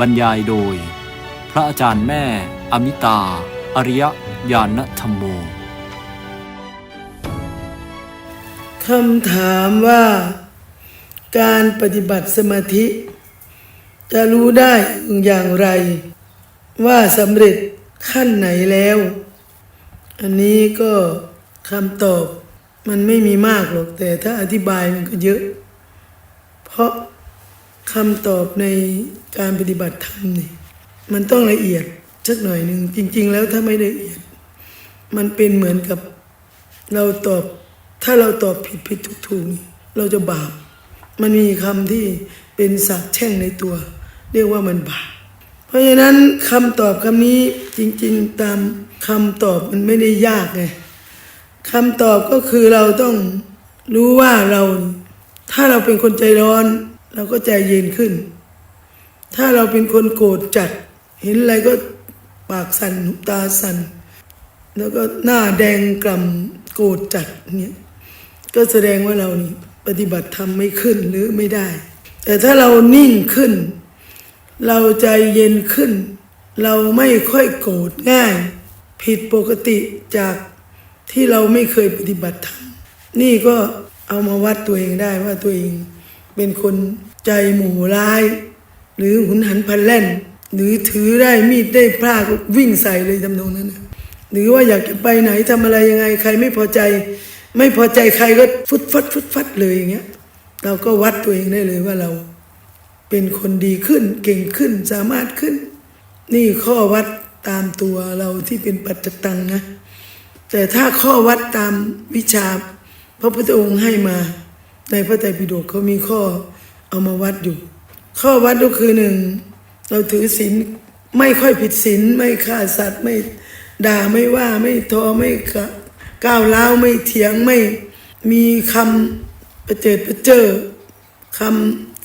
บรรยายโดย พระอาจารย์แม่ อมิตา อริยญาณธรรมโมคำถามว่า การปฏิบัติสมาธิ จะรู้ได้อย่างไร ว่าสำเร็จขั้นไหนแล้ว อันนี้ก็คำตอบมันไม่มีมากหรอก แต่ถ้าอธิบายมันก็เยอะ เพราะ คำตอบในการปฏิบัติธรรมนี่มันต้องละเอียดสักหน่อยหนึ่งจริง ๆ แล้วถ้าไม่ละเอียด มันเป็นเหมือนกับเราตอบ ถ้าเราตอบผิดผิดถูกถูกนี่เราจะบาป มันมีคำที่เป็นสาบแช่งในตัว เรียกว่ามันบาปเพราะฉะนั้นคำตอบคำนี้จริง ๆ ตามคำตอบมันไม่ได้ยากไงคำตอบก็คือเราต้องรู้ว่าเรา ถ้าเราเป็นคนใจร้อน เราก็ใจเย็นขึ้น ถ้าเราเป็นคนโกรธจัด เห็นอะไรก็ปากสั่นตาสั่นแล้วก็หน้าแดงกล่ำโกรธจัดเนี่ยก็แสดงว่าเรานี่ปฏิบัติธรรมไม่ขึ้นหรือไม่ได้ แต่ถ้าเรานิ่งขึ้น เราใจเย็นขึ้น เราไม่ค่อยโกรธง่าย ผิดปกติจากที่เราไม่เคยปฏิบัติธรรมนี่ก็เอามาวัดตัวเองได้ว่าตัวเอง เป็นคนใจหมู่ร้าย หรือหุนหันพันแล่น หรือถือได้มีดได้พลาก็วิ่งใส่เลยทำนองนั้นนะหรือว่าอยากจะไปไหนทำอะไรยังไงใครไม่พอใจ ไม่พอใจใครก็ฟุดฟัดฟุดฟัดเลยอย่างเงี้ยเราก็วัดตัวเองได้เลยว่าเราเป็นคนดีขึ้นเก่งขึ้นสามารถขึ้น นี่ข้อวัดตามตัวเราที่เป็นปัจจตังนะ แต่ถ้าข้อวัดตามวิชาพระพุทธองค์ให้มา ในพระไตรปิฎกเขามีข้อเอามาวัดอยู่ ข้อวัดก็คือหนึ่งเราถือศีลไม่ค่อยผิดศีลไม่ฆ่าสัตว์ไม่ด่าไม่ว่าไม่ทอไม่ก้าวร้าไม่เถียงไม่มีคำประเจิดประเจอค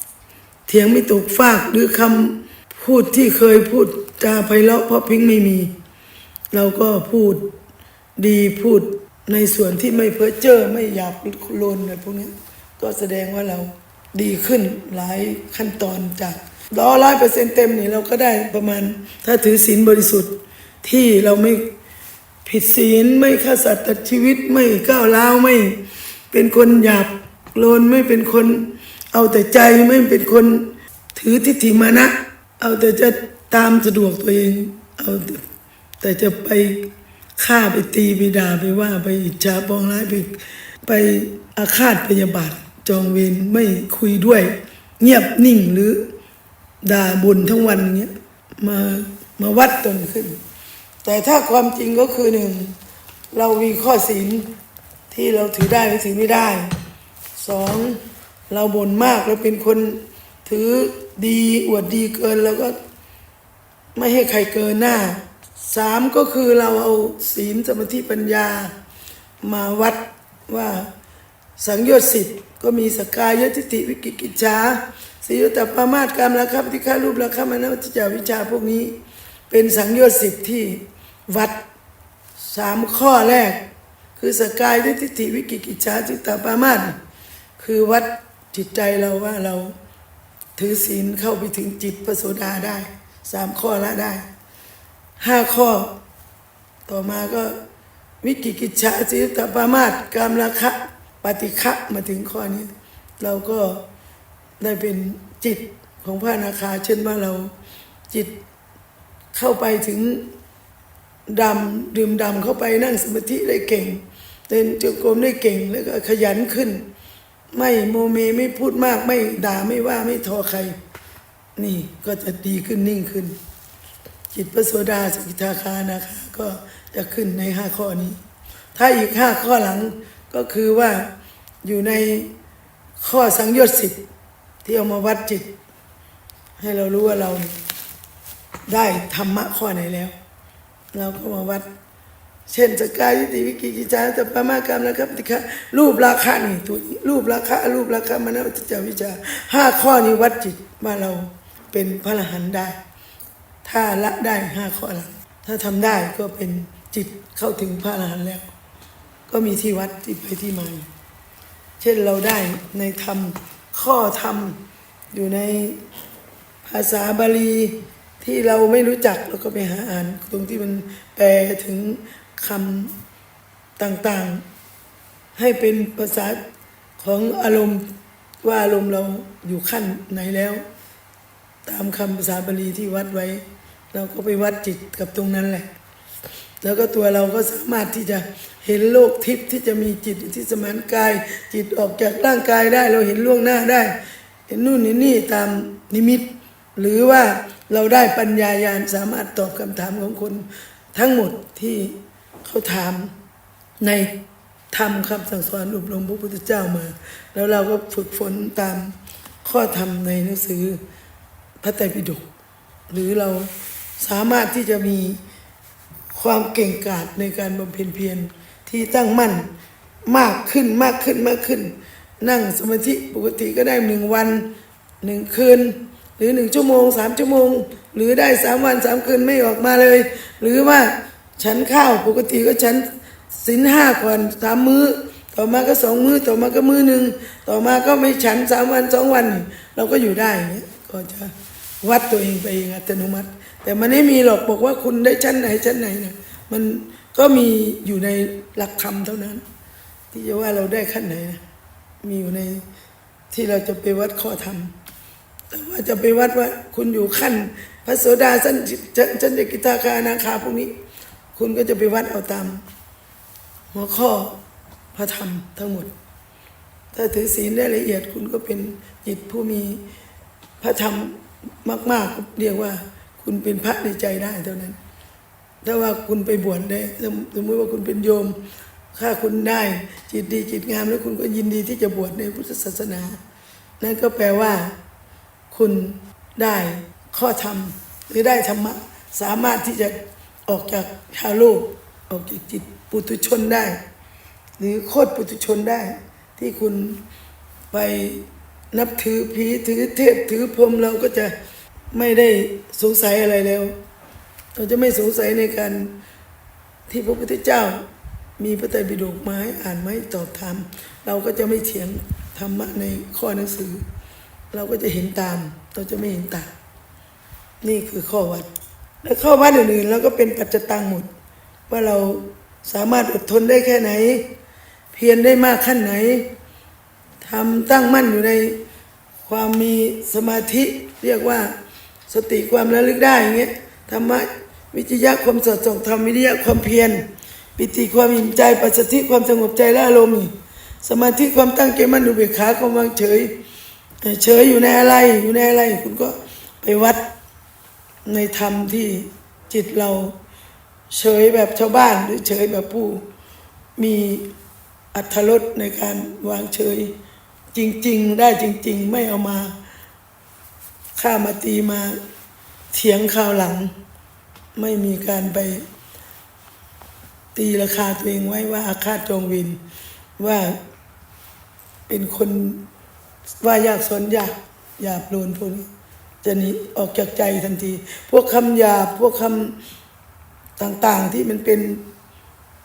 ำเถียงไม่ตกฟากหรือคำพูดที่เคยพูดจาไพเราะเพราะพิงไม่มี เราก็พูดดีพูดในส่วนที่ไม่เพ้อเจ้อไม่หยาบโลนอะไรพวกนี้ ก็แสดงว่าเราดีขึ้นหลายขั้นตอนจากร้อร้อยเปอร์เซ็นต์เต็มนี่เราก็ได้ประมาณ ถ้าถือศีลบริสุทธิ์ที่เราไม่ผิดศีลไม่ฆ่าสัตว์ตัดชีวิตไม่ก้าวร้าวไม่เป็นคนหยาบโลนไม่เป็นคนเอาแต่ใจไม่เป็นคนถือทิฏฐิมานะ เอาแต่จะตามสะดวกตัวเอง เอาแต่แต่จะไปฆ่าไปตีไปด่าไปว่าไปอิจฉาปองร้ายไปไปอาฆาตพยาบาท จองเวรไม่คุยด้วย เงียบนิ่งหรือด่าบุญทั้งวันอย่างเงี้ยมามาวัดตนขึ้น แต่ถ้าความจริงก็คือหนึ่งเรามีข้อศีลที่เราถือได้หรือถือไม่ได้สองเราบ่นมากเราเป็นคนถือดีอวดดีเกินแล้วก็ไม่ให้ใครเกินหน้าสามก็คือเราเอาศีลสมาธิปัญญามาวัดว่าสังโยชน์สิบ ก็มีสกายทิฏฐิวิกิกิจฉาสยุตตปามาตกรรมราคาปฏิฆารูปราคามานวัจจาวิชาพวกนี้ เป็นสังโยชน์สิบที่วัดสามข้อแรก คือสกายทิฏฐิวิกิกิจฉาจิตตปามาตคือวัดจิตใจเราว่าเราถือศีลเข้าไปถึงจิตพระโสดาได้สามข้อละได้ห้าข้อ ต่อมาก็วิกิกิจฉาจิตตปามาตกามราคะ ปฏิฆะมาถึงข้อนี้ เราก็ได้เป็นจิตของพระนาคา เช่นว่าเราจิตเข้าไปถึงดำดื่มดำเข้าไปนั่งสมาธิได้เก่งเดินจงกรมได้เก่งแล้วก็ขยันขึ้น ไม่โมเมไม่พูดมากไม่ด่าไม่ว่าไม่ทอใคร นี่ก็จะดีขึ้นนิ่งขึ้น จิตพระโสดาสกิทาคานะคะก็จะขึ้นในห้าข้อนี้ ถ้าอีกห้าข้อหลัง ก็คือว่าอยู่ในข้อสังโยชน์สิบที่เอามาวัดจิต ให้เรารู้ว่าเราได้ธรรมะข้อไหนแล้ว เราก็มาวัด เช่นสกายทิฏฐิวิกิกิจาแต่ปามากรรมแล้วครับติคะรูปราคานี่ตัวรูปราคารูปราคามนวัตจาวิชาห้าข้อนี้วัดจิตว่าเราเป็นพระอรหันต์ได้ ถ้าละได้ห้าข้อหลังถ้าทำได้ก็เป็นจิตเข้าถึงพระอรหันต์แล้ว ก็มีที่วัดที่ไปที่มาเช่นเราได้ในธรรมข้อธรรมอยู่ในภาษาบาลีที่เราไม่รู้จักเราก็ไปหาอ่านตรงที่มันแปลถึงคำต่างๆ ให้เป็นภาษาของอารมณ์ว่าอารมณ์เราอยู่ขั้นไหนแล้ว ตามคำภาษาบาลีที่วัดไว้ เราก็ไปวัดจิตกับตรงนั้นแหละ แล้วก็ตัวเราก็สามารถที่จะเห็นโลกทิพย์ที่จะมีจิตที่สมานกาย จิตออกจากร่างกายได้เราเห็นล่วงหน้าได้ เห็นนู่นเห็นนี่ตามนิมิต หรือว่าเราได้ปัญญาญาณสามารถตอบคำถามของคนทั้งหมดที่เขาถามในธรรมคำสั่งสอนอบรมพระพุทธเจ้ามา แล้วเราก็ฝึกฝนตามข้อธรรมในหนังสือพระไตรปิฎกหรือเราสามารถที่จะมี ความเก่งกาจในการบำเพ็ญเพียรที่ตั้งมั่นมากขึ้นมากขึ้นมากขึ้น นั่งสมาธิปกติก็ได้หนึ่งวันหนึ่งคืน หรือหนึ่งชั่วโมงสามชั่วโมง หรือได้สามวันสามคืนไม่ออกมาเลย หรือว่าฉันข้าวปกติก็ฉันสินห้าก่อนสามมื้อ ต่อมาก็สองมื้อต่อมาก็มื้อหนึ่งต่อมาก็ไม่ฉันสามวันสองวัน เราก็อยู่ได้เงี้ยก็จะวัดตัวเองไปเองอัตโนมัติ แต่มันไม่มีหรอกบอกว่าคุณได้ชั้นไหนชั้นไหนนะมันก็มีอยู่ในหลักธรรมเท่านั้น ที่จะว่าเราได้ขั้นไหนนะมีอยู่ในที่เราจะไปวัดข้อธรรมแต่ว่าจะไปวัดว่า คุณอยู่ขั้น พระโสดาสันจันจันกิตาคานาคาพวกนี้ คุณก็จะไปวัดเอาตาม หัวข้อพระธรรมทั้งหมด ถ้าถือศีลได้ละเอียดคุณก็เป็นจิตผู้มีพระธรรมมากๆก็เรียกว่า คุณเป็นพระในใจได้เท่านั้น ถ้าว่าคุณไปบวชได้สมสมมติว่าคุณเป็นโยมถ้าคุณได้จิตดีจิตงามแล้วคุณก็ยินดีที่จะบวชในพุทธศาสนา นั่นก็แปลว่า คุณได้ข้อธรรมหรือได้ธรรมะสามารถที่จะออกจากชาวโลกออกจากจิตปุถุชนได้ หรือโคตรปุถุชนได้ ที่คุณไปนับถือผีถือเทพถือพรหมเราก็จะ ไม่ได้สงสัยอะไรแล้ว เราจะไม่สงสัยในการที่พระพุทธเจ้า มีพระไตรปิฎกมาให้อ่านมาให้ตอบถามเราก็จะไม่เถียงธรรมะในข้อหนังสือ เราก็จะเห็นตาม เราจะไม่เห็นต่างนี่คือข้อวัด และข้อวัดอื่นๆเราก็เป็นปัจจตังหมด ว่าเราสามารถอดทนได้แค่ไหน เพียรได้มากขั้นไหนทำตั้งมั่นอยู่ในความมีสมาธิเรียกว่า สติความระลึกได้อย่างเงี้ยธรรมะวิจยะความสอดส่องธรรมวิทยะความเพียรปิติความอิ่มใจปัสสติความสงบใจและอารมณ์สมาธิความตั้งใจมั่นอุเบกขาความวางเฉยเอ่อเฉยอยู่ในอะไรอยู่ในอะไร คุณก็ไปวัดในธรรมที่จิตเราเฉยแบบชาวบ้านหรือเฉยแบบผู้มีอัธรสในการวางเฉยจริง ๆ ได้จริง ๆ ไม่เอามา ฆ่ามาตีมาเถียงข่าวหลัง ไม่มีการไป ตีราคาตัวเองไว้ว่าอาฆาตจองวิน ว่าเป็นคนว่ายากสนยากหยาบโลนพวกนี้จะหนีออกจากใจทันที พวกคำหยาบพวกคำต่างๆที่มันเป็น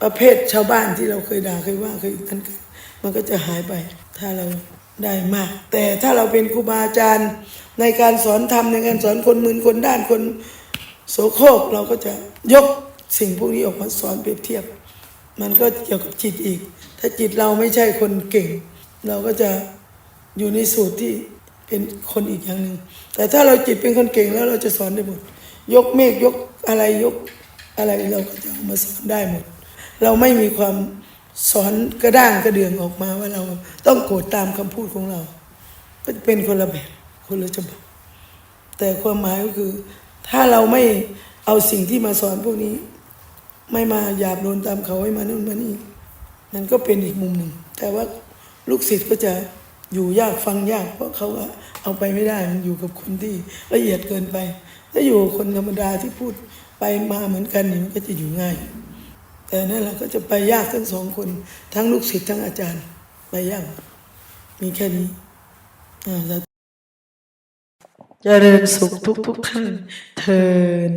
ประเภทชาวบ้านที่เราเคยด่าเคยว่าเคยนั่นกันมันก็จะหายไป ถ้าเรา ได้มาก แต่ถ้าเราเป็นครูบาอาจารย์ในการสอนธรรมในการสอนคนมืนคนด้านคนโสโครกเราก็จะยกสิ่งพวกนี้ออกมาสอนเปรียบเทียบ มันก็เกี่ยวกับจิตอีก ถ้าจิตเราไม่ใช่คนเก่ง เราก็จะอยู่ในสูตรที่เป็นคนอีกอย่างหนึ่งแต่ถ้าเราจิตเป็นคนเก่งแล้วเราจะสอนได้หมด ยกเมฆยกอะไรยกอะไรเราก็จะเอามาสอนได้หมด เราไม่มีความ สอนกระด้างกระเดืองออกมาว่าเราต้องโกรธตามคำพูดของเรา ก็จะเป็นคนละแบบคนละฉบับแต่ความหมายก็คือ ถ้าเราไม่เอาสิ่งที่มาสอนพวกนี้ ไม่มาหยาบโลนตามเขาให้มานู่นมานี่นั่นก็เป็นอีกมุมหนึ่ง แต่ว่าลูกศิษย์ก็จะอยู่ยากฟังยาก เพราะเขาเอาไปไม่ได้มันอยู่กับคนที่ละเอียดเกินไป ถ้าอยู่คนธรรมดาที่พูดไปมาเหมือนกันนี่มันก็จะอยู่ง่าย แต่นั่นเราก็จะไปยากทั้งสองคน ทั้งลูกศิษย์ทั้งอาจารย์ ไปยาก มีแค่นี้อ่าแล้วเจริญสุขทุกทุกๆท่านเทิน